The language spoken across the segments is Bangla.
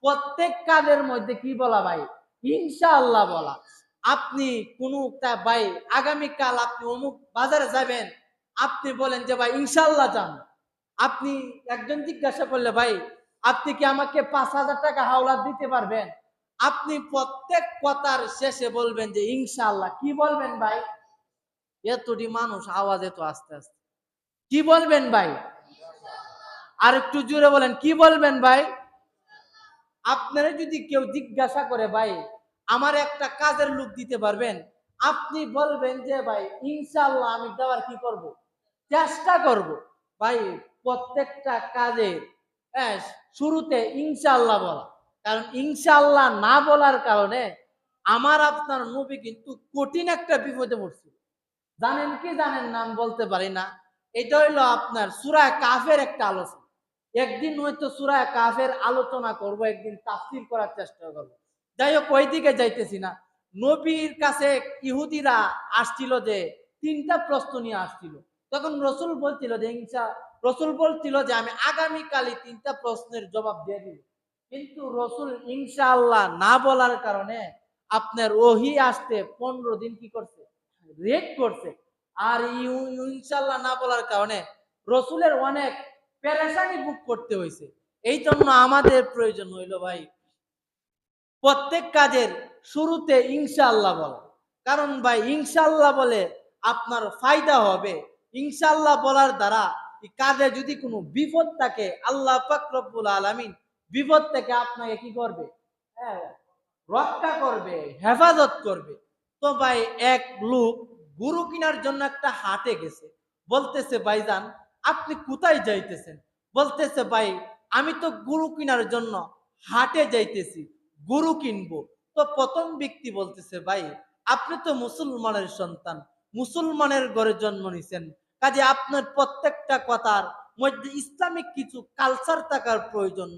প্রত্যেক কাজের মধ্যে কি বলা ভাই? ইনশাআল্লাহ বলা। আপনি কোন ভাই, আগামীকাল আপনি অমুক বাজারে যাবেন, আপনি বলেন যে, ভাই ইনশাল্লাহ যান আপনি একজন জিজ্ঞাসা করলে, ভাই, আপনি কি আমাকে পাঁচ হাজার টাকা হাওলাত দিতে পারবেন? আপনি প্রত্যেক কথার শেষে বলবেন যে ইনশাল্লাহ কি বলবেন ভাই? এতটি মানুষ, আওয়াজ এত আস্তে আস্তে। কি বলবেন ভাই? আর একটু জোরে বলেন, কি বলবেন ভাই? আপনারা যদি কেউ জিজ্ঞাসা করে ভাই আমার একটা কাজের লোক দিতে পারবেন? আপনি বলবেন যে ভাই ইনশাল্লাহ আমি দেওয়ার কি করব? চেষ্টা করব। ভাই প্রত্যেকটা কাজে হ্যাঁ, শুরুতে ইনশাল্লাহ বলা। কারণ ইনশাল্লাহ না বলার কারণে আমার আপনার নবী কিন্তু কঠিন একটা বিপদে পড়ছিল। জানেন কি জানেন নাম বলতে পারি না। এটা হইল আপনার সুরায় কাফের একটা আলোচনা। একদিন হয়তো সুরায় কাফের আলোচনা করব, একদিন তাফসির করার চেষ্টা করব। যাই হোক, ওই দিকে যাইতেছি না। নবীর কাছে ইহুদিরা আসছিল যে, তিনটা প্রশ্ন নিয়ে আসছিল। তখন রসুল বলছিল যে, ইনশা, রসুল বলছিল যে, আমি আগামীকালই তিনটা প্রশ্নের জবাব দিয়ে দিব। কিন্তু রসুল ইনশাআল্লাহ না বলার কারণে আপনার ওহি আসতে পনেরো দিন কি করছে? রেট করছে। আর ইনশাআল্লাহ না বলার কারণে রসুলের অনেক পেরেশানি বুক করতে হয়েছে এই জন্য আমাদের প্রয়োজন হইল ভাই, প্রত্যেক কাজের শুরুতে ইনশাআল্লাহ বলা। কারণ ভাই, ইনশাআল্লাহ বলে আপনার ফায়দা হবে। ইনশাআল্লাহ বলার দ্বারা কাজে যদি কোনো বিপদ থাকে, আল্লাহ পাক রব্বুল আলামিন বিপদ থেকে আপনাকে কি করবে? হ্যাঁ রক্ষা করবে, হেফাজত করবে। তো ভাই, এক লোক গরু কেনার জন্য একটা হাটে গেছে। বলতেছে, ভাইজান আপনি কোথায় যাইতেছেন? বলতেছে, ভাই, আমি তো গরু কেনার জন্য হাটে যাইতেছি, গরু কিনবো। তো প্রথম ব্যক্তি বলতেছে, ভাই, আপনি তো মুসলমানের সন্তান, মুসলমানের ঘরে জন্ম নিছেন। কাজে আপনার প্রত্যেকটা কথার মধ্যে ইসলামিক কিছু কালচার থাকার প্রয়োজন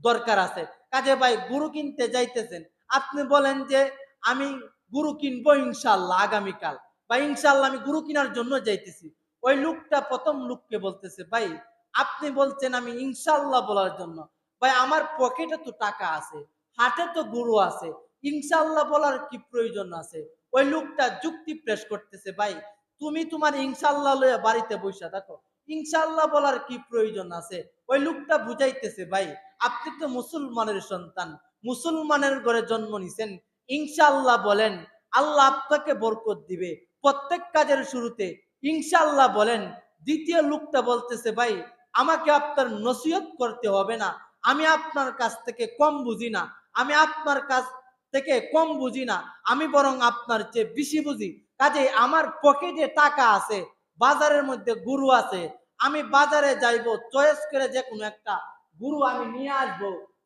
দরকার আছে। কাজে ভাই, গরু কিনতে যাইতেছেন। আপনি বলেন যে, আমি গরু কিনবো ইনশাল্লাহ আগামীকাল বা ইনশাল্লাহ আমি গরু কেনার জন্য যাইতেছি। ওই লোকটা প্রথম লোককে বলতেছে, ভাই, আপনি বলছেন আমি ইনশাল্লাহ বলার জন্য। ভাই, আমার পকেটে তো টাকা আছে হাটে তো গরু আছে ইনশাল্লাহ বলার কি প্রয়োজন আছে? ওই লোকটা যুক্তি পেশ করতেছে, ভাই, তুমি তোমার ইনশাল্লাহ লইয়া বাড়িতে বসে থাকো ইনশাল্লাহ বলার কি প্রয়োজন আছে? ওই লোকটা বুঝাইতেছে, ভাই, আপনি তো মুসলমানের সন্তান, মুসলমানের ঘরে জন্ম নিছেন ইনশাল্লাহ বলেন, আল্লাহ আপনাকে বরকত দিবে। প্রত্যেক কাজের শুরুতে ইনশাল্লাহ বলেন, দ্বিতীয় লোকটা বলতেছে, ভাই, আমাকে আপনার নসিহত করতে হবে না। আমি আপনার কাছ থেকে কম বুঝি না। আমি আপনার কাছ থেকে কম বুঝি না। আমি বরং আপনার চেয়ে বেশি বুঝি। কাজে আমার পকেটে টাকা আছে, বাজারের মধ্যে গুরু আছে। আমি বাজারে যাইব, চয়েস করে যে কোনো একটা গুরু আমি নিয়ে আসব।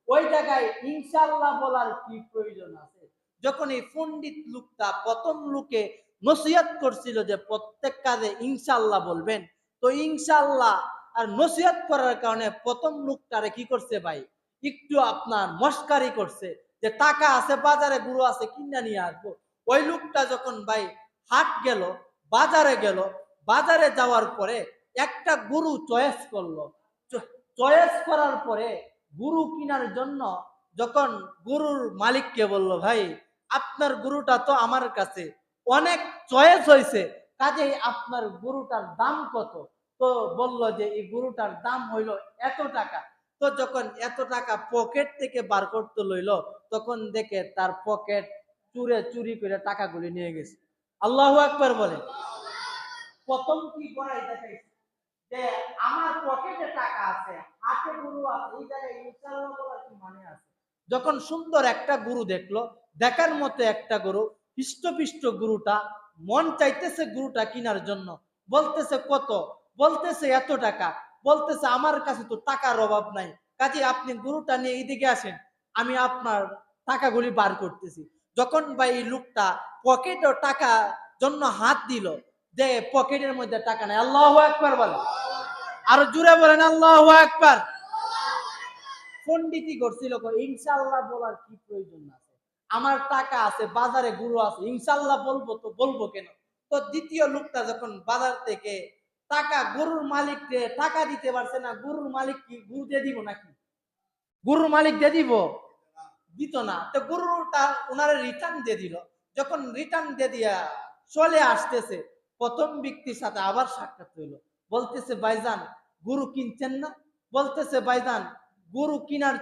ওই জায়গায় ইনশাল্লাহ বলার কি প্রয়োজন আছে? যখন এই পণ্ডিত লোকটা প্রথম লোকে নসিহত করছিল যে প্রত্যেক কাজে ইনশাল্লাহ বলবেন। তো ইনশাল্লাহ আর নসিহত করার কারণে প্রথম লোকটারে কি করছে ভাই? একটু আপনার মস্কারি করছে যে টাকা আছে, বাজারে গুরু আছে, কিনা নিয়ে আসব। ওই লোকটা যখন ভাই হাট গেল, বাজারে গেল, বাজারে যাওয়ার পরে একটা গুরু চয়েস করল। চয়েস করার পরে গুরু কিনার জন্য যখন গুরুর মালিককে বলল, ভাই, আপনার গুরুটা তো আমার কাছে। অনেক চয়েস হয়েছে। কাজেই আপনার গরুটার দাম কত? তো বলল যে, এই গরুটার দাম হইল এত টাকা। তো যখন এত টাকা পকেট থেকে বার করতে লইল, তখন দেখে তার পকেট চুরে চুরি করে টাকাগুলি নিয়ে গেছে। আল্লাহ একবার বলে। প্রথম কি করাই দেখাইছে? যে, আমার পকেটে টাকা আছে, হাতে গরু আছে, এই জায়গায় মানে আছে? যখন সুন্দর একটা গুরু দেখল, দেখার মতো একটা গরু হৃষ্টপিষ্ট গরুটা মন চাইতেছে গরুটা কেনার জন্য। বলতেছে কত? বলতেছে এত টাকা। বলতেছে আমার কাছে তো টাকার অভাব নাই। কাজে আপনি গরুটা নিয়ে এইদিকে আসেন। আমি আপনার টাকাগুলি বার করতেছি। যখন ভাই এই লোকটা পকেটে টাকা জন্য হাত দিল যে পকেটের মধ্যে টাকা নাই। আল্লাহ একবার বলে আর জুড়ে বলেন আল্লাহ একবার পন্ডিতি করছিল কয়, ইনশাআল্লাহ বলার কি প্রয়োজন আছে? আমার টাকা আছে, বাজারে গুরু আছে ইনশাআল্লাহ বলব তো, বলব কেন? তো দ্বিতীয় লোকটা যখন বাজার থেকে টাকা, গরুর মালিককে টাকা দিতে পারছে না, গরুর মালিক কি গরু দিয়ে দিব নাকি? গরুর মালিক দিয়ে দিব? দিত না। তো গরুটা ওনারা রিটার্ন দিয়ে দিল। যখন রিটার্ন দিয়ে দিয়া চলে আসতেছে, প্রথম ব্যক্তির সাথে আবার সাক্ষাৎ হইল। বলতেছে, ভাইজান, গরু কিনছেন না? বলতেছে, ভাইজান, গরু কিনার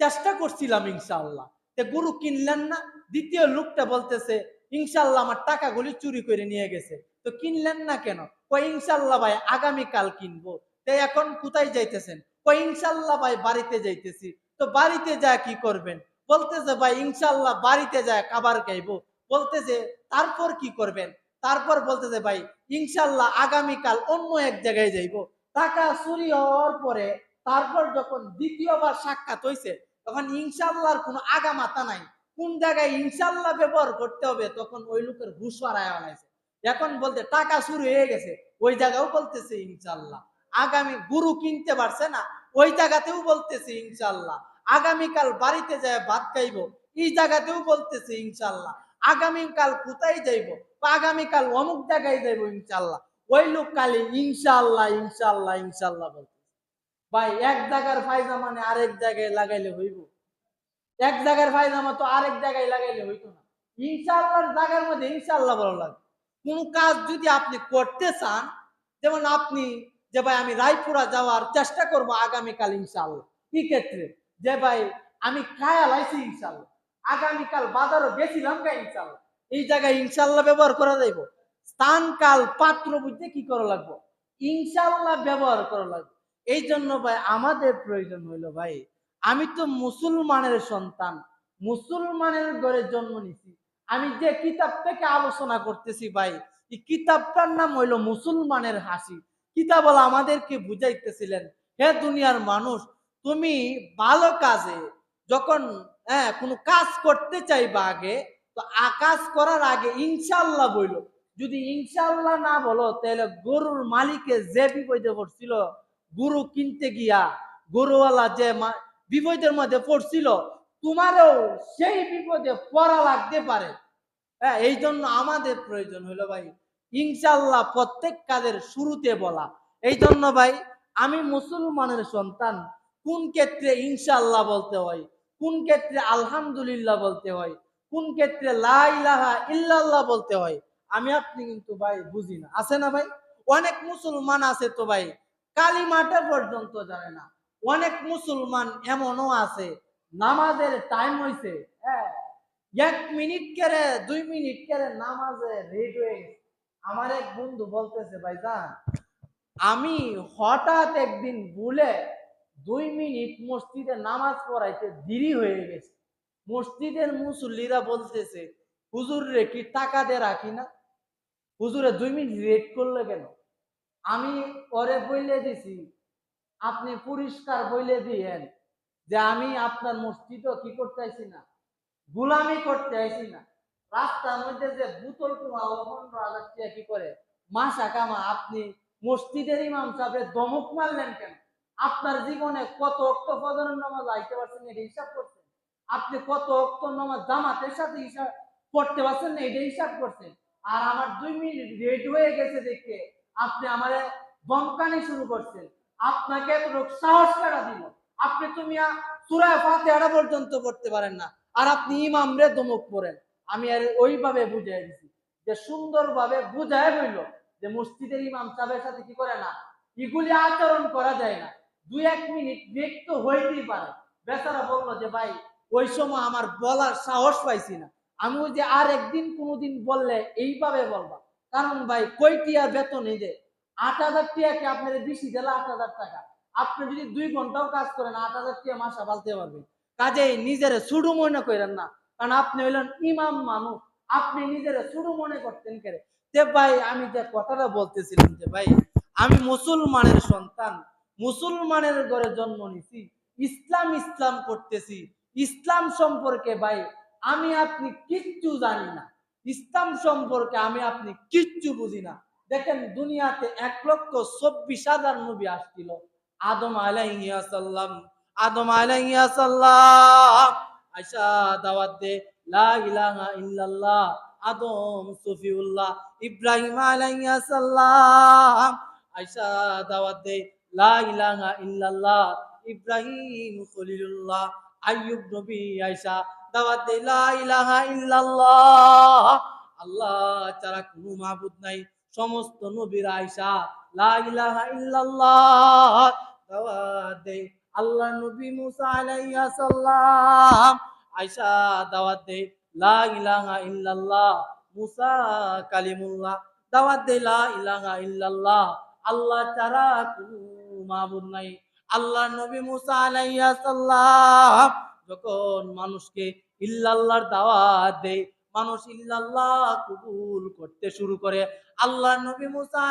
চেষ্টা করছিলাম ইনশাআল্লাহ গরু কিনলেন না, দ্বিতীয় লোকটা বলতেছে ইনশাল্লাহ আমার টাকাগুলি চুরি করে নিয়ে গেছে। তো কিনলেন না কেন? কই ইনশাআল্লাহ ভাই, আগামীকাল কিনবো। তো এখন কোথায় যাইতেছেন? কই ইনশাআল্লাহ ভাই, বাড়িতে যাইতেছি। তো বাড়িতে যা কি করবেন? বলতেছে, ভাই, ইনশাআল্লাহ বাড়িতে যায় খাবার খাইবো। বলতেছে, তারপর কি করবেন? তারপর বলতেছে, ভাই, ইনশাআল্লাহ আগামীকাল অন্য এক জায়গায় যাইবো। টাকা চুরি হওয়ার পরে তারপর যখন দ্বিতীয়বার সাক্ষাৎ হয়েছে তখন ইনশাআল্লাহর কোনো আগা মাথা নাই। কোন জায়গায় ইনশাআল্লাহ ব্যবহার করতে হবে, তখন ওই লোকের ঘুষ বাড়ায় বানাইছে। এখন বলতে টাকা শুরু হয়ে গেছে, ওই জায়গাও বলতেছে ইনশাআল্লাহ। আগামী গুরু কিনতে পারছে না, ওই জায়গাতেও বলতেছে ইনশাআল্লাহ। আগামীকাল বাড়িতে যায় ভাত খাইবো, এই জায়গাতেও বলতেছে ইনশাল্লাহ আগামীকাল কোথায় যাইবো, বা আগামীকাল অমুক জায়গায় যাইবো ইনশাআল্লাহ। ওই লোক কালে ইনশাল্লাহ ইনশাল্লাহ ইনশাআল্লাহ বলতেছে। ভাই, এক জায়গার ফায়দা মানে আরেক জায়গায় লাগাইলে হইব? এক জায়গার ফায়দামা তো আরেক জায়গায় লাগাইলে হইতো না। ইনশাআল্লাহর জায়গার মধ্যে ইনশাআল্লাহ ভালো লাগে কোন কাজ যদি আপনি করতে চান, যেমন আপনি যে ভাই আমি রায়পুরা যাওয়ার চেষ্টা করব আগামীকাল ইনশাআল্লাহ। কি ক্ষেত্রে যে ভাই আমি খায়া লাইছি ইনশাআল্লাহ। আগামীকাল বাজারও গেছিলাম গা ইনশাআল্লাহ। এই জায়গায় ইনশাআল্লাহ ব্যবহার করা যাইব। স্থান কাল পাত্র বুঝতে কি করা লাগবো? ইনশাআল্লাহ ব্যবহার করা লাগবে। এই জন্য ভাই আমাদের প্রয়োজন হইল ভাই, আমি তো মুসলমানের সন্তান, মুসলমানের ঘরে জন্ম নিছি। আমি যে কিতাব থেকে আলোচনা করতেছি ভাই, এই কিতাবটার নাম হইল মুসলমানের হাসি। কিতাব আমাদেরকে বুঝাইতেছিলেন, হে দুনিয়ার মানুষ, তুমি ভালো কাজে যখন হ্যাঁ কোনো কাজ করতে চাইবা আগে, তো আ- কাজ করার আগে ইনশাল্লাহ বইলো। যদি ইনশাল্লাহ না বলো, তাহলে গরুর মালিকে যে বিপদে পড়ছিল গরু কিনতে গিয়া গরুওয়ালা যে বিপদের মধ্যে পড়ছিল, তোমারও সেই বিপদে পড়া লাগতে পারে। হ্যাঁ এই জন্য আমাদের প্রয়োজন হলো ভাই ইনশাল্লাহ প্রত্যেক কাজের শুরুতে বলা। এই জন্য ভাই, আমি মুসলমানের সন্তান, কোন ক্ষেত্রে ইনশাল্লাহ বলতে হয়? কোন ক্ষেত্রে আলহামদুলিল্লাহ বলতে হয়? কোন ক্ষেত্রে লা ইলাহা ইল্লাল্লাহ বলতে হয়? আমি, আপনি কিন্তু ভাই বুঝি না। আছে না ভাই? অনেক মুসলমান আছে তো ভাই কালিমাটা পর্যন্ত জানে না। অনেক মুসলমান এমনও আছে, নামাজের টাইম হইছে হ্যাঁ এক মিনিট কেড়ে দুই মিনিট কেড়ে নামাজে রেড হয়ে গেছে। আমার এক বন্ধু বলতেছে ভাই জান আমি হঠাৎ একদিন ভুলে দুই মিনিট মসজিদে নামাজ পড়াইতে দেরি হয়ে গেছে। মসজিদের মুসল্লিরা বলতেছে, হুজুর রে, কি টাকা দিয়ে রাখি না? হুজুরে দুই মিনিট রেট করলে কেন আমি পরে বইলে দিছি। আপনি পরিষ্কার বইলে দিয়েন যে আমি আপনার মসজিদও কি করতে আইছি না, গুলামি করতে আইছি না। রাস্তার মধ্যে যে বুতল টুমা পনেরো হাজার কি করে? মাসা কামা, আপনি মসজিদের ইমাম সাহেবের দমক মারলেন কেন? আপনার জীবনে কত অক্ত ফজরের নামাজ আইতে পারছেন এটা হিসাব করছেন? আপনি কত অক্ত নামাজ জামাতের সাথে হিসাব পড়তে পারছেন না, এটা হিসাব করছেন? আর আমার দুই মিনিট রেড হয়ে গেছে দেখে। আপনি আমারে বমকানি শুরু করছেন। আপনাকে সাহস কারা দিল? আপনি তুমি সুরায় ফাতেহাটা পর্যন্ত পড়তে পারেন না। আর আপনি ইমাম রে দমক পড়েন আমি আর ওইভাবে বুঝাই দিছি। যে সুন্দরভাবে বুঝায় হইল যে মসজিদের ইমাম সাহেবের সাথে কি করে না? এগুলি আচরণ করা যায় না। দুই এক মিনিট ব্রেক তো হইতেই পারে। বেচারা বলল যে, ভাই, ওই সময় আমার বলার সাহস পাইছি না। আমি ওই যে আর একদিন কোনোদিন বললে এইভাবে বলবা। কারণ ভাই, কয়টি আর বেতন এই যে? আট হাজার টাকা আপনার বেশি দিলে আট হাজার টাকা? আপনি যদি দুই ঘন্টাও কাজ করেন, আট হাজার টিয়া মাসা বালতে পারবেন। কাজেই নিজের ছুডু মনে করেন না, কারণ আপনি হইলেন ইমাম মানুষ। আপনি নিজের ছুডু মনে করতেন কেন যে ভাই, আমি যে কথাটা বলতেছিলাম যে ভাই, আমি মুসলমানের সন্তান, মুসলমানের ঘরে জন্ম নিছি, ইসলাম ইসলাম করতেছি। ইসলাম সম্পর্কে ভাই, আমি আপনি কিচ্ছু জানি না। ইসলাম সম্পর্কে আমি আপনি কিচ্ছু বুঝি না। দেখেন, দুনিয়াতে এক লক্ষ চব্বিশ হাজার নবী আসছিল। আদম আলাইসাল্লাম আদম আলাইসাল্লাম আয়সা দাওয়াত দে ইল্লাল্লাহ। আদম সফিউল্লাহ ইব্রাহিম আলাইসাল্লাম আয়সা দাওয়াত দে ইল্লাল্লাহ। ইব্রাহিম খলিলুল্লাহ। আইয়ুব নবী আইসা দাওয়াত দেয়, লা ইলাহা ইল্লাল্লাহ। আল্লাহ ছাড়া কোনো মাবুদ নাই। সমস্ত নবীরা আইসা লা ইলাহা ইল্লাল্লাহ। দাওয়াত দেয় আল্লাহ নবী মুসা আলাইহিস সালাম। আইসা দাওয়াত দেয়, লা ইলাহা ইল্লাল্লাহ। মুসা কালিমুল্লাহ, দাওয়াত দেয়, লা ইলাহা ইল্লাল্লাহ। আল্লাহ ছাড়া কোনো মাবুদ নাই। আল্লাহ নবী মুসা আলাইহিস সালাম। যখন মানুষকে ইল্লাল্লাহর দাওয়াত দেয়, মানুষ ইল্লাল্লাহ কবুল করতে শুরু করে। আল্লাহ নবী মুসা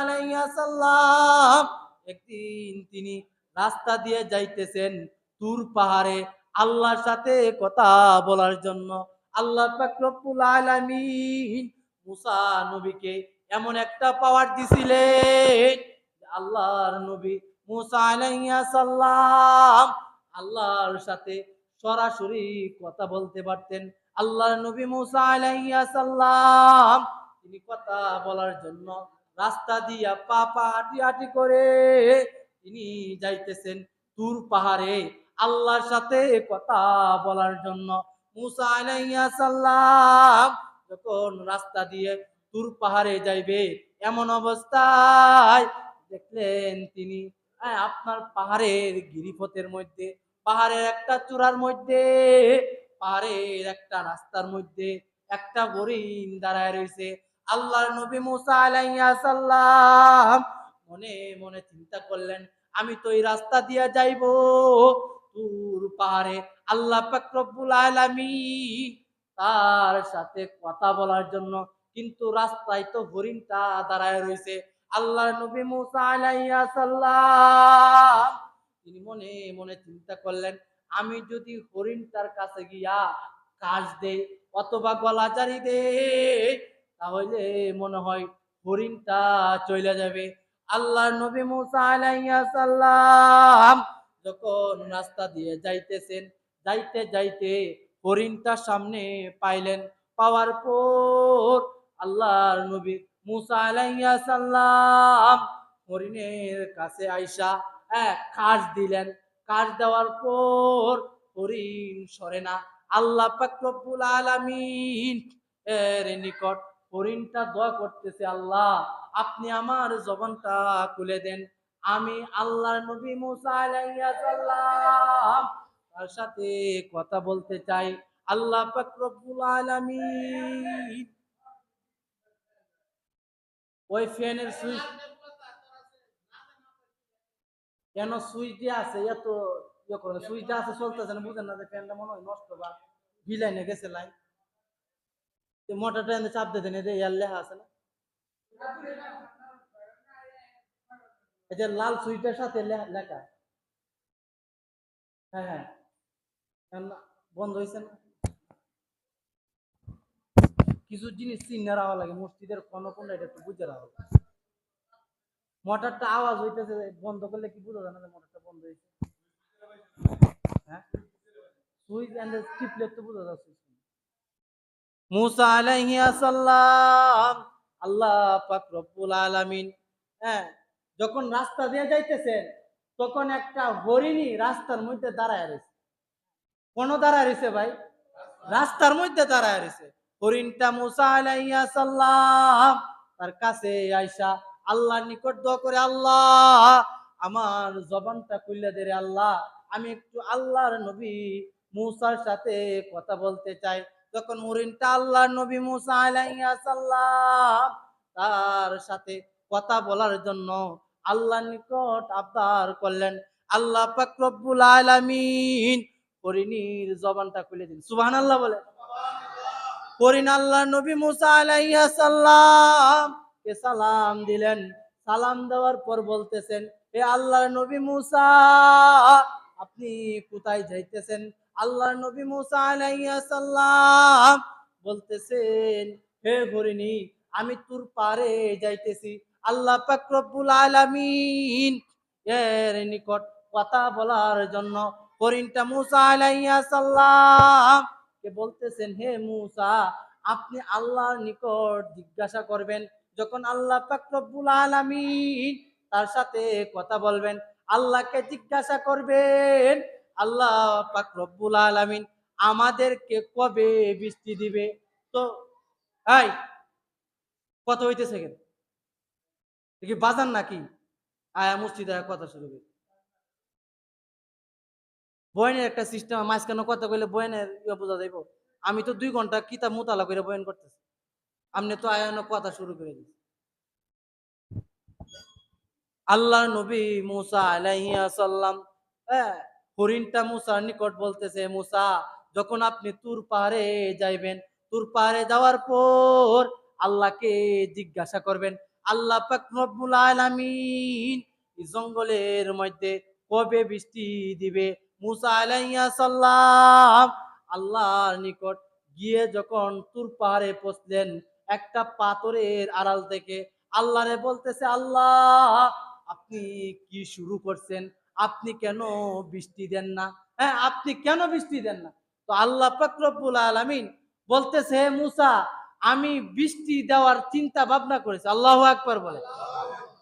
সালাম একদিন তিনি রাস্তা দিয়ে যাইতেছেন তুর পাহাড়ে আল্লাহর সাথে কথা বলার জন্য। আল্লাহ পাক রব্বুল আলামিন মুসা নবীকে এমন একটা পাওয়ার দিছিলেন আল্লাহর নবী মুসা আলাইহিস সালাম আল্লাহর সাথে সরাসরি কথা বলতে পারতেন। আল্লাহর নবী মুসা আলাইহিস সালাম তিনি কথা বলার জন্য রাস্তা দিয়া পা পা হাঁটি করে তিনি যাইতেছেন তুর পাহাড়ে আল্লাহর সাথে কথা বলার জন্য। মুসা আলাইহিস সালাম যখন রাস্তা দিয়ে তুর পাহাড়ে যাইবে এমন অবস্থায় দেখলেন তিনি হ্যাঁ, আপনার পাহাড়ের গিরিপথের মধ্যে পাহাড়ের একটা চূড়ার মধ্যে, পাহাড়ের একটা রাস্তার মধ্যে একটা হরিণ দাঁড়ায় রয়েছে। আল্লাহর নবী মুসা আলাইহিস মনে মনে চিন্তা করলেন, আমি তো এই রাস্তা দিয়ে যাইব। তুর পাহাড়ে আল্লাহ পাক রব্বুল আলামিন তার সাথে কথা বলার জন্য কিন্তু রাস্তায় তো হরিণটা দাঁড়ায় রয়েছে। আল্লাহর নবী মুসা সালাম তিনি মনে মনে চিন্তা করলেন, আমি যদি হরিণটার কাছে গিয়া কাজ দেই অথবা গলাচারি দেই, তাহলে মনে হয় হরিণটা চলে যাবে। আল্লাহ নবী মুসা আলাইহিস সালাম যখন রাস্তা দিয়ে যাইতেছেন, যাইতে যাইতে হরিণটার সামনে পাইলেন। পাওয়ার পর আল্লাহর নবী মুসা আলাইহিস সালাম হরিণের কাছে আইসা এক কাজ দিলেন। কাজ দেওয়ার পর হরিণ সরে না। আল্লাহ পাক রব্বুল আলামিন এর নিকট হরিণটা দোয়া করতেছে, আল্লাহ, আপনি আমার জবানটা খুলে দেন। আমি আল্লাহর নবী মুসা তার সাথে কথা বলতে চাই। আল্লাহ পাক রব্বুল আলামিন ওই ফ্যানের সুইচ কেন সুইচ দিয়ে আছে এত ইয়ে করে সুইচ দিয়ে আছে চলতেছে না, বুঝেন না যে ফ্যানটা মনে হয় নষ্ট বা বিলাইনে গেছে লাইন। মোটরটা এনে চাপ দিতে নেই ইয়ার লেখা আছে না? এই যে লাল সুইচের সাথে লেখা। হ্যাঁ হ্যাঁ। বন্ধ হয়েছে না? কিছু জিনিস চিনে রাখা লাগে, মসজিদের কোনো কোনটা, এটা একটু বুঝে রাখা লাগে। মোটরটা আওয়াজ হইতেছে, বন্ধ করলে কি বুঝা যায় যে মোটরটা বন্ধ হয়েছে হ্যাঁ? সুইচ এন্ড টিপলে তো বুঝা যাচ্ছে মুসা আলাইহি সালাম আল্লাহ পাক রব্বুল আলামিন হ্যাঁ যখন রাস্তা দিয়ে যাইতেছেন, তখন একটা হরিণী রাস্তার মধ্যে দাঁড়ায় রয়েছে। কোন দাঁড়ায় রয়েছে ভাই? রাস্তার মধ্যে দাঁড়ায় রয়েছে। হরিণটা মুসা আলাইহি সালাম তার কাছে আইসা আল্লাহর নিকট দোয়া করে, আল্লাহ, আমার জবানটা খুললে দে রে আল্লাহ। আমি একটু আল্লাহর নবী মুসার সাথে কথা বলতে চাই। যখন হরিণটা আল্লাহর নবী মুসা আলাইহিস সালাম তার সাথে কথা বলার জন্য আল্লাহর নিকট আবদার করলেন, আল্লাহ পাক আলামিন, হরিণীর জবানটা খুলে দিন। সুবহানাল্লাহ বলে। হরিণ আল্লাহ নবী মুসা আলাইহিস সালাম কে সালাম দিলেন। সালাম দেওয়ার পর বলতেছেন হে আল্লাহর নবী মুসা, আপনি কোথায় যাইতেছেন? আল্লাহর নবী মুসা আলাইহিস সালাম বলতেছেন, হে হরিণী আমি তোর পারে যাইতেছি। আল্লাহ পাক রব্বুল আলামিন এর নিকট কথা বলার জন্য হরিণটা মুসা আলাইহিস সালাম কে বলতেছেন, হে মুসা, আপনি আল্লাহর নিকট জিজ্ঞাসা করবেন যখন আল্লাহ পাক রব্বুল আলামিন তার সাথে কথা বলবেন, আল্লাহকে জিজ্ঞাসা করবেন, আল্লাহ পাক রব্বুল আলামিন আমাদেরকে কবে বৃষ্টি দিবে? তো, এই কত হইতেছে কেন? কি বাজান নাকি? আয়া মসজিদে আয়া কথা শুরু করি বয়নের একটা সিস্টেম মাঝখানে কথা কইলে বয়নের ইয়ে বোঝা যাইব। আমি তো দুই ঘণ্টা কিতাব মোতালা করে বয়ন করতেছি আপনি তো আয়ানো কথা শুরু করে দিচ্ছেন আল্লাহ নবী মুসা আলাইহিয়া সাল্লাম হ্যাঁ হরিণটা মুসার নিকট বলতেছে, মুসা, যখন আপনি তুর পাহাড়ে যাইবেন, তুর পাহাড়ে যাওয়ার পর আল্লাহকে জিজ্ঞাসা করবেন, আল্লাহ পাক রব্বুল আলামিন জঙ্গলের মধ্যে কবে বৃষ্টি দিবে? মুসা আলাইহিয়া সাল্লাম আল্লাহর নিকট গিয়ে যখন তুর পাহাড়ে পৌঁছলেন একটা পাথরের আড়াল থেকে আল্লাহরে বলতেছে, আল্লাহ, আপনি কি শুরু করছেন? আপনি কেন বৃষ্টি দেন না? হ্যাঁ আপনি কেন বৃষ্টি দেন না? তো আল্লাহ পাকরবুল আলামিন বলতেছে, হে মুসা, আমি বৃষ্টি দেওয়ার চিন্তা ভাবনা করেছি। আল্লাহ আকবার বলে।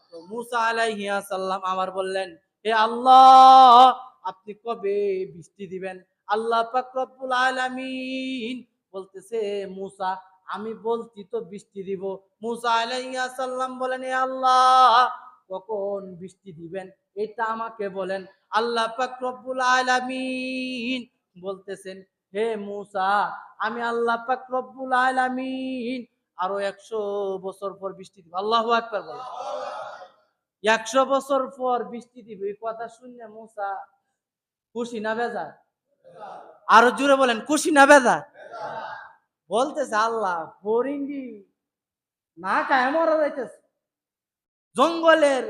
তো মুসা আলাইহিয়া সাল্লাম আমার বললেন, হে আল্লাহ, আপনি কবে বৃষ্টি দিবেন? আল্লাহ পাকরবুল আলামিন বলতেছে মুসা আমি বলছি তো বৃষ্টি দিব। মুসা আলাইহিয়া সাল্লাম বলেন হে আল্লাহ, কখন বৃষ্টি দিবেন? এটা আমাকে বলেন। আল্লাহ পাক রব্বুল আলামিন বলতেছেন, হে মুসা, আমি আল্লাহ পাক রব্বুল আলামিন আরও একশো বছর পর বৃষ্টি দিব। আল্লাহ আকবার বলেন। একশো বছর পর বৃষ্টি দিব, এই কথা শুনে মুসা খুশি না বেজা আরও জুড়ে বলেন, খুশি না বেজা বলতেছে, আল্লাহ হরিঙ্গি না কায় মরা যাইতেছে। জঙ্গলের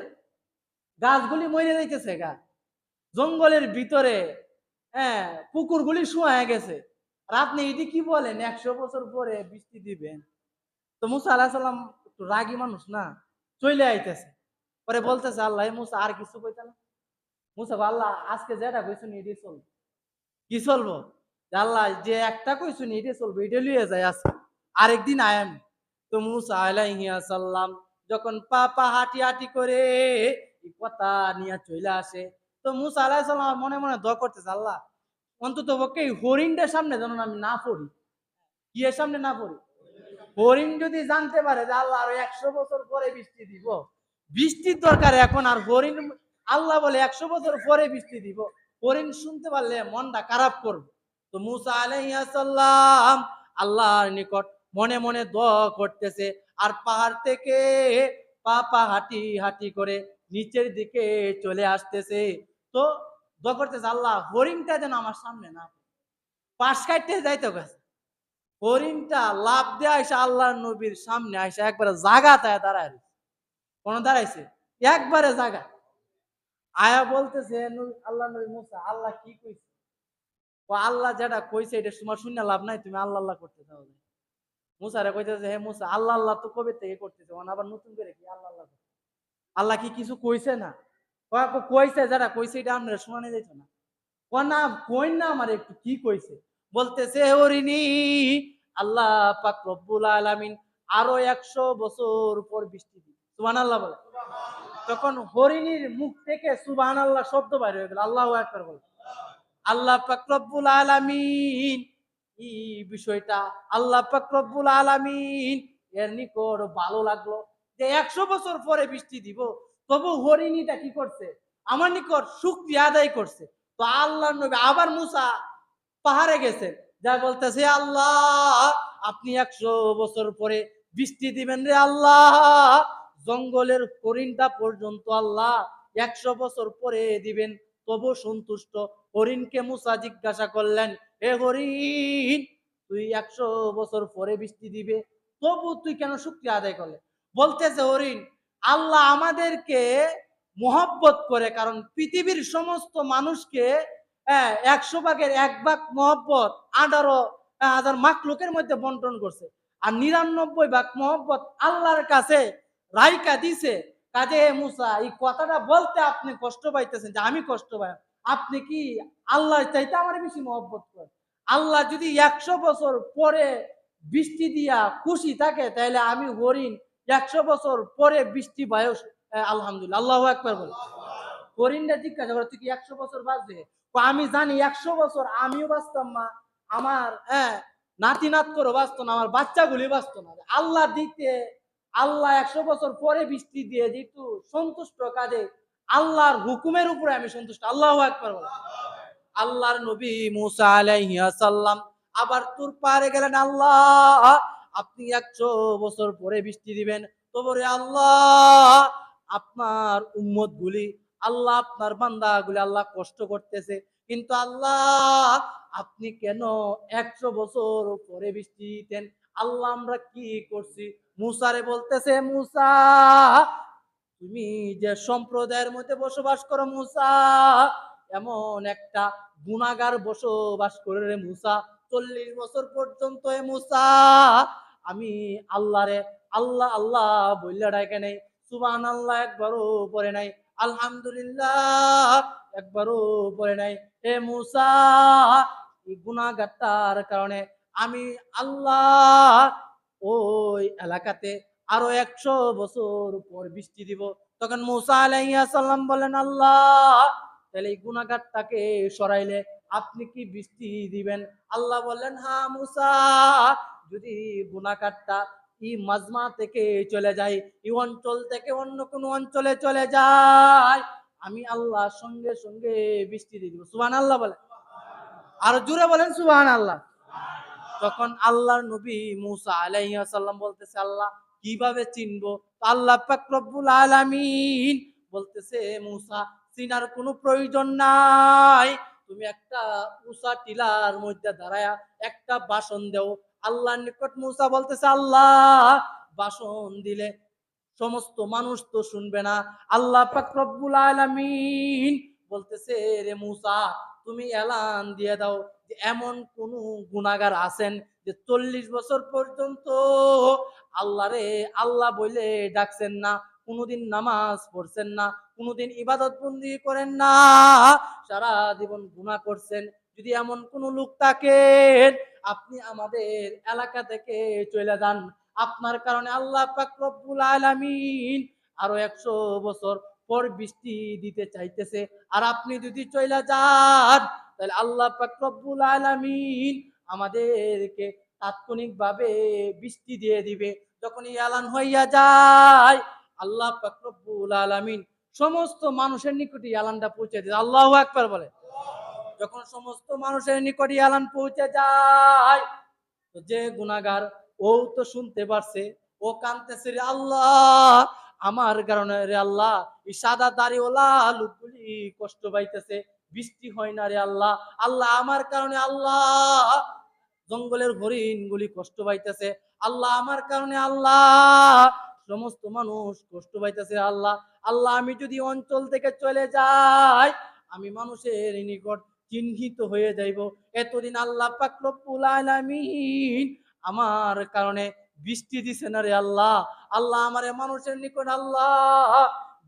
গাছগুলি মরে যাইতেছে গা। জঙ্গলের ভিতরে হ্যাঁ পুকুরগুলি শুয়ে গেছে। আর আপনি এটি কি বলেন? একশো বছর পরে বৃষ্টি দিবেন। তো মুসা আল্লাহ সাল্লাম একটু রাগী মানুষ না? চলে আইতেছে। পরে বলতেছে, আল্লাহ মুসা, আর কিছু কইতে না? মুসা আল্লাহ, আজকে যেটা কইছুন এটি চলবো। কি চলবো? আল্লাহ যে একটা কইছুন এটি চলবো এটা লিয়ে যায় আজকে। আরেকদিন আয়াম তো মুসা আলাইহিয়া সাল্লাম যখন পা পা হাঁটি হাঁটি করে কথা নিয়ে চলে আসে, তো মুসা আলাহ সাল্লাম মনে মনে দোয়া করতেছে, আল্লাহ, অন্তত পক্ষে এই হরিণটার সামনে যেন আমি না পড়ি। কি এর সামনে না পড়ি? হরিণ যদি জানতে পারে যে আল্লাহ আরও একশো বছর পরে বৃষ্টি দিব, বৃষ্টির দরকার এখন আর হরিণ, আল্লাহ বলে একশো বছর পরে বৃষ্টি দিব, হরিণ শুনতে পারলে মনটা খারাপ করবে। তো মুসা আলাইসাল্লাম আল্লাহর নিকট মনে মনে দোয়া করতেছে, আর পাহাড় থেকে পা পা হাঁটি হাঁটি করে নিচের দিকে চলে আসতেছে। তো দোয়া করতেছে, আল্লাহ, হরিণটা যেন আমার সামনে না পাশ কাটতে যাইতে গেছে। হরিণটা লাভ দিয়ে আইসা আল্লাহ নবীর সামনে আইসা একবারে জাগা তায় দাঁড়ায়। কোন দাঁড়াইছে? একবারে জাগা। আয়া বলতেছে আল্লাহ নবী মুসা, আল্লাহ কি কইছে? ও আল্লাহ যেটা কইছে এটা তোমার শূন্য লাভ নাই তুমি আল্লাহ আল্লাহ করতে চাও মুসারে কইতেছে হে মুসা আল্লাহ আল্লাহ তো কবে থেকে করতেছে ওন আবার নতুন করে কি আল্লাহ আল্লাহ করতে? আল্লাহ কি কিছু কইছে না? কইছে যারা কইছে এটা আমরা শোনা যাইতো না। ক না কই না আমার একটু কি কইছে? বলতেছে হরিণী আল্লাহ পাক রব্বুল আলামিন আরও একশো বছর পর বৃষ্টি দিবে। সুবহানাল্লাহ বলে। তখন হরিণীর মুখ থেকে সুবহানাল্লাহ শব্দ বাইরে হয়ে গেল। আল্লাহু আকবার বলে। আল্লাহ পাক রব্বুল আলামিন, এই বিষয়টা আল্লাহ পাক আলামিন এর নিকট ভালো লাগল যে একশো বছর পরে বৃষ্টি দিব, তবু হরিণীটা কি করছে? আমার নিকট শুক্রিয়া আদায় করছে। তো আল্লাহ নবী আবার মুসা পাহাড়ে গেছেন, যা বলতেছে, আল্লাহ, আপনি একশো বছর পরে বৃষ্টি দিবেন রে আল্লাহ। জঙ্গলের হরিণটা পর্যন্ত আল্লাহ একশো বছর পরে দিবেন, তবু সন্তুষ্ট হরিণকে মুসা জিজ্ঞাসা করলেন এ হরিণ, তুই একশো বছর পরে বৃষ্টি দিবে, তবু তুই কেন শুক্রিয়া আদায় করলে? বলতেছে হরিণ, আল্লাহ আমাদেরকে মহব্বত করে, কারণ পৃথিবীর সমস্ত মানুষকে একশো ভাগের এক ভাগ মহব্বত আঠারো হাজার মাক লোকের মধ্যে বন্টন করছে। আর নিরানব্বই ভাগ মহব্বত আল্লাহর কাছে রাইকা দিছে। কাজে মুসা, এই কথাটা বলতে আপনি কষ্ট পাইতেছেন যে আমি কষ্ট পাই আপনি কি আল্লাহ চাইতে আমার বেশি মহব্বত করেন? আল্লাহ যদি একশো বছর পরে বৃষ্টি দিয়া খুশি থাকে তাহলে আমি হরিণ একশো বছর পরে বৃষ্টি আহ, আলহামদুলিল্লাহ। আল্লাহ একবার বলে হরিণটা জিজ্ঞাসা করে তুই কি একশো বছর বাঁচবে? আমি জানি একশো বছর আমিও বাঁচতাম না। আমার হ্যাঁ নাতি নাত করে বাঁচতো না আমার বাচ্চাগুলি বাঁচতো না। আল্লাহ দিতে আল্লাহ একশো বছর পরে বৃষ্টি দিয়ে যেহেতু সন্তুষ্ট কাজে আল্লাহর হুকুমের উপরে আমি সন্তুষ্ট। আল্লাহ একবার আল্লাহর নবী মুসা আলাইহিসাল্লাম আবার তুর পারে গেলেন, আল্লাহ, আপনি একশো বছর পরে বৃষ্টি দিবেন। তবরে আল্লাহ, আপনার উম্মত গুলি আল্লাহ আপনার বান্দা গুলি আল্লাহ কষ্ট করতেছে। কিন্তু আল্লাহ, আপনি কেন একশো বছর পরে বৃষ্টি দিতেন? আল্লাহ আমরা কি করছি? মুসারে বলতেছে, মুসা তুমি যে সম্প্রদায়ের মধ্যে বসবাস করো মুসা, এমন একটা গুণাগার বসবাস করে রে মুসা। চল্লিশ বছর পর্যন্ত এ মুসা, আমি আল্লাহরে আল্লাহ আল্লাহ বললে ডাকে নেই সুবান আল্লাহ একবারও পরে নাই, আলহামদুলিল্লাহ একবারও পরে নাই। হে মুসা, এই গুণাগারটার কারণে আমি আল্লাহ ওই এলাকাতে আরও একশো বছর পর বৃষ্টি দিব। তখন মুসা আলাইহিস সালাম বলেন, আল্লাহ, তাহলে এই গুণাগারটাকে সরাইলে আপনি কি বৃষ্টি দিবেন? আল্লাহ বললেন হ্যাঁ মুসা, যদি গুণাগারটা এই মাজমা থেকে চলে যায়, এই অঞ্চল থেকে অন্য কোন অঞ্চলে চলে যায়, আমি আল্লাহ সঙ্গে সঙ্গে বৃষ্টি দিয়ে দিব। সুবান আল্লাহ বলে আর জুড়ে বলেন সুবান আল্লাহ তখন আল্লাহর নবী মুসা সালাম বলতেছে, আল্লাহ কীভাবে চিনবো? আল্লাহ পাক রব্বুল আলামিন বলতেছে, মুসা, চিনার কোনো প্রয়োজন নাই। তুমি একটা উষা টিলার মধ্যে দাঁড়ায়া একটা বাসন দেও। আল্লাহর নিকট মুসা বলতেছে, আল্লাহ, বাসন দিলে সমস্ত মানুষ তো শুনবে না। আল্লাহ পাক রব্বুল আলামিন বলতেছে, রে মুসা, তুমি এলান দিয়ে দাও যে এমন কোন গুনাগার আছেন যে চল্লিশ বছর পর্যন্ত আল্লাহ রে আল্লাহ বলে ডাকছেন না, কোনোদিন নামাজ পড়ছেন না, কোনোদিন ইবাদত বন্দি করেন না। সারা জীবন গুনাহ করছেন। যদি এমন কোন লোক থাকেন, আপনি আমাদের এলাকা থেকে চলে যান। আপনার কারণে আল্লাহ পাক রব্বুল আলামিন আরও একশো বছর পর বৃষ্টি দিতে চাইতেছে। আর আপনি যদি চলে যান, তাহলে আল্লাহ পাক রব্বুল আলামিন আমাদেরকে তাৎক্ষণিক ভাবে বৃষ্টি দিয়ে দিবে। যখন এই এলান হইয়া যায়, আল্লাহ পাক রব্বুল আলামিন সমস্ত মানুষের নিকটে এলানটা পৌঁছে দিবে আল্লাহু আকবার বলে। যখন সমস্ত মানুষের নিকটে এলান পৌঁছে যায়, তো যে গুনাহগার, ও তো শুনতে পারছে, ও কানতেছে রে আল্লাহ, আমার কারণে রে আল্লাহ, এই সাদা দাড়িওয়ালা লোকগুলি কষ্ট পাইতেছে, বৃষ্টি হয় না রে আল্লাহ আল্লাহ আমার কারণে আল্লাহ জঙ্গলের হরিণ গুলি কষ্ট পাইতেছে। আল্লাহ আমার কারণে আল্লাহ, সমস্ত মানুষ কষ্ট পাইতেছে আল্লাহ। আল্লাহ, আমি যদি অঞ্চল থেকে চলে যাই, আমি মানুষের নিকট চিহ্নিত হয়ে যাইব। এতদিন আল্লাহ আমার কারণে বৃষ্টি দিছে না রে আল্লাহ। আল্লাহ আমারে মানুষের নিকট আল্লাহ,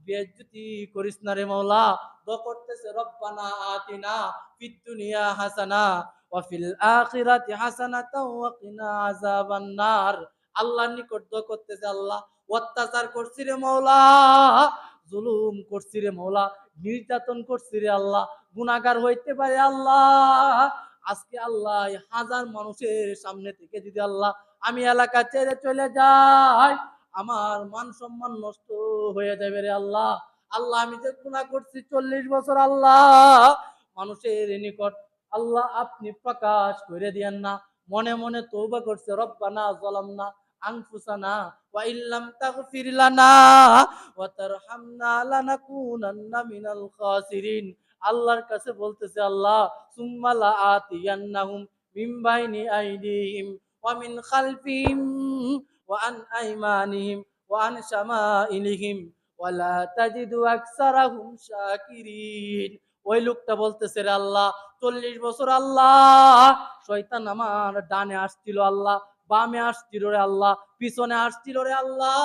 বেজ্জতি করিস না রে মৌলা দো করতেছে, রব্বানা আতিনা ফিদ দুনিয়া হাসানা ওয়া ফিল আখিরাতি হাসানাতাও ওয়া কিনা আযাবান নার আল্লাহর নিকট দো করতেছে আল্লাহ, অত্যাচার করছি রে জুলুম করছি রে মাওলা, নির্যাতন করছি রে আল্লাহ, গুনাহগার হইতে পারে আল্লাহ। আজকে আল্লাহ হাজার মানুষের সামনে থেকে যদি আল্লাহ আমি এলাকা ছেড়ে চলে যাই, আমার মান সম্মান নষ্ট হয়ে যাবে রে আল্লাহ। আল্লাহ আমি যে গুনাহ করছি চল্লিশ বছর আল্লাহ, মানুষের নিকট আল্লাহ আপনি প্রকাশ করে দিয়েন না। মনে মনে তৌবা করছে, রব্বানা জালামনা আনফুসানা ওয়া ইল্লাম তাগফির লানা ওয়া তারহামনা লানাকুনান্না মিনাল খাসিরিন। আল্লাহর কাছে বলতেছে, আল্লাহ, সুম্মা লা আতিয়ান্নাহুম মিন বাইনি আইদিহিম ওয়া মিন খালফিহিম ওয়া আন আইমানিহিম ওয়া আন শামাইলিহিম ওয়া লা তাজিদু আকসারাহুম শাকিরিন। ওই লোকটা বলতেছে, রে আল্লাহ, চল্লিশ বছর আল্লাহ, শয়তান আমার ডানে আসছিল আল্লাহ, বামে আসছিল রে আল্লাহ, পিছনে আসছিল রে আল্লাহ,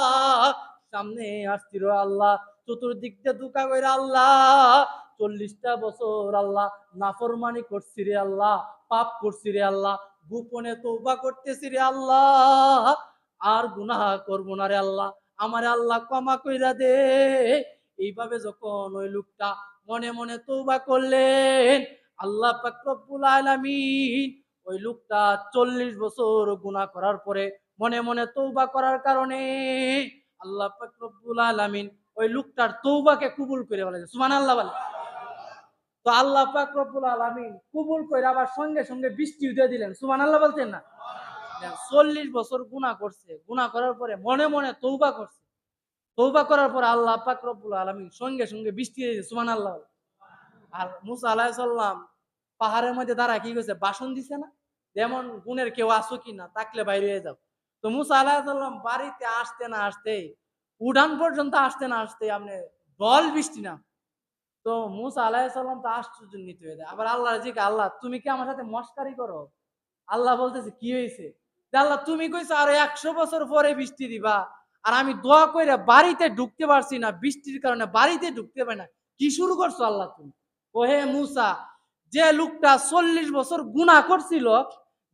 সামনে আসছিল রে আল্লাহ, চতুর্দিক দিয়ে দুকা কইরা আল্লাহ, চল্লিশটা বছর আল্লাহ, নাফরমানি করছি রে আল্লাহ, পাপ করছি রে আল্লাহ, গোপনে তৌবা করতেছি রে আল্লাহ, আর গুনাহ করব না রে আল্লাহ, আমার আল্লাহ ক্ষমা কইরা দে। এইভাবে যখন ওই লোকটা মনে মনে তৌবা করলেন। আল্লাহ পাক রব্বুল আলামিন ওই লোকটা চল্লিশ বছর গুনাহ করার পরে মনে মনে তৌবা করার কারণে আল্লাহ পাক রব্বুল আলামিন ওই লোকটার তৌবাকে কবুল করে বলে সুবহানাল্লাহ বলে তো আল্লাহ পাক রব্বুল আলামিন কবুল করে আবার সঙ্গে সঙ্গে বৃষ্টি দিয়ে দিলেন। সুমান আল্লাহ বলতেন না চল্লিশ বছর গুনাহ করছে। গুনাহ করার পরে মনে মনে তৌবা করছে। তৌবা করার পরে আল্লাহ পাক রব্বুল আলামিন সঙ্গে সঙ্গে বৃষ্টি দিয়েছে, সুবহানাল্লাহ আর মুসা আলাইহিস সালাম পাহাড়ের মধ্যে দাঁড়ায়, কি করেছে বাসন দিছে না? যেমন গুণের কেউ আসো কি না, তাকলে বাইরে হয়ে যাও। তো মুসা আলাইহিস সালাম বাড়িতে আসতে না আসতে উড়ান পর্যন্ত আসতে না আসতে আপনি ডল বৃষ্টি না। তো মুসা আলাইহিস সালাম তো আশ্চর্যান্বিত হয়ে যায়। আবার আল্লাহ জি আল্লাহ তুমি কি আমার সাথে মস্কারি করো? আল্লাহ বলতেছে, কি হয়েছে আল্লাহ তুমি কইছো আর একশো বছর পরে বৃষ্টি দিবা আর আমি দোয়া কইরা বাড়িতে ঢুকতে পারছি না, বৃষ্টির কারণে বাড়িতে ঢুকতে পারি না। কি শুরু করছ আল্লাহ তুমি? ও হে মুসা, যে লোকটা চল্লিশ বছর গুনাহ করছিল,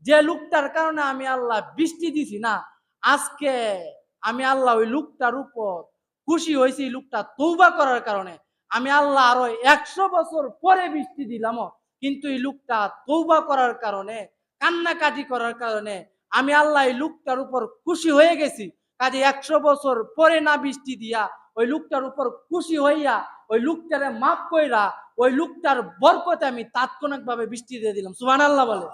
যে লোকটার কারণে আমি আল্লাহ বৃষ্টি দিছি না, আজকে আমি আল্লাহ ওই লোকটার উপর খুশি হয়েছি লোকটা তৌবা করার কারণে। আমি আল্লাহ আরও একশো বছর পরে বৃষ্টি দিলাম, কিন্তু এই লোকটা তৌবা করার কারণে, কান্নাকাটি করার কারণে আমি আল্লাহ এই লোকটার উপর খুশি হয়ে গেছি। কাজে একশো বছর পরে না বৃষ্টি দিয়া, ওই লোকটার উপর খুশি হইয়া, ওই লোকটারে মাফ কইরা, ওই লোকটার বরকতে আমি তাৎক্ষণিক ভাবে বৃষ্টি দিয়ে দিলাম। সুবান আল্লাহ বলে।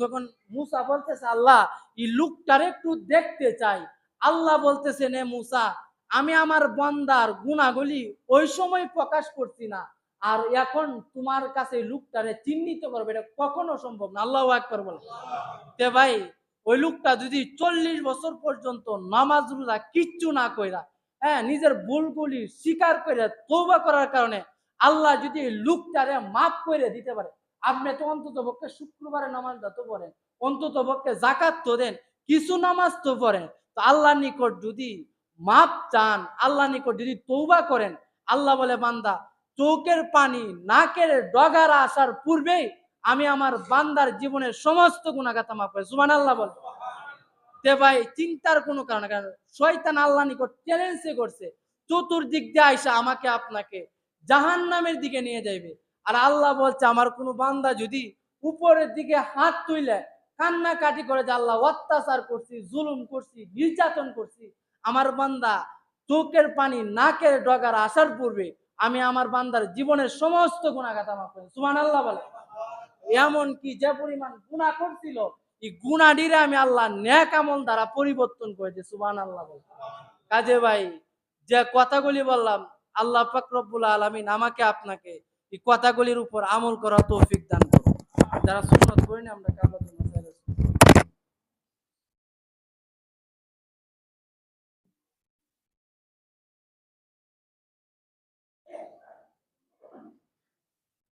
যখন মুসা বলতেছে, আল্লাহ, এই লোকটারে একটু দেখতে চাই। আল্লাহ বলতেছে, নে মুসা, আমি আমার বন্দার গুণাগুলি ওই সময় প্রকাশ করছি না, আর এখন তোমার কাছে লোকটারে চিহ্নিত করবে, এটা কখনো সম্ভব না। আল্লাহ একবার বলে। তে ভাই ওই লোকটা যদি চল্লিশ বছর পর্যন্ত নামাজ রোজা কিচ্ছু না কইরা হ্যাঁ নিজের ভুলগুলি স্বীকার করে তৌবা করার কারণে আল্লাহ যদি লোকটারে মাফ করে দিতে পারে, আপনি তো অন্তত পক্ষে শুক্রবারে নামাজটা তো পড়েন, অন্তত পক্ষে জাকাত তো দেন, কিছু নামাজ তো পড়েন, তো আল্লাহ নিকট যদি মাপ চান আল্লাহ নিকট যদি তৌবা করেন, আল্লাহ বলে, বান্দা, চোখের পানি, নাকের ডগার আসার পূর্বেই আমি আমার বান্দার জীবনের সমস্ত গুণাগাতা মাফ করে। সুমান আল্লাহ বলে। তে ভাই, চিন্তার কোনো কারণ কারণ শয়তান আল্লাহ নিকট চ্যালেঞ্জে করছে। চতুর্দিক দিয়ে আইসা আমাকে, আপনাকে জাহান নামের দিকে নিয়ে যাইবে। আর আল্লাহ বলছে, আমার কোনো বান্দা যদি উপরের দিকে হাত তুইলে কান্নাকাটি করে যে আল্লাহ অত্যাচার করছি, জুলুম করছি, নির্যাতন করছি, আমার বান্দা চোখের পানি নাকের ডগার আসার পূর্বে আমি আমার বান্দার জীবনের সমস্ত গুণাগাতা মাফ করি। সুমান আল্লাহ বলে। এমন কি যে পরিমাণ গুণা করছিল, এই গুণাডিরে আমি আল্লাহ ন্যাক আমল দ্বারা পরিবর্তন করেছি সুবান আল্লাহ কাজে ভাই, যে কথাগুলি বললাম, আল্লাহ ফাকরবুল আলমিন আমাকে আপনাকে এই কথাগুলির উপর আমল করা তৌফিক দান করুন। যারা সুন্নত করিনি আমরা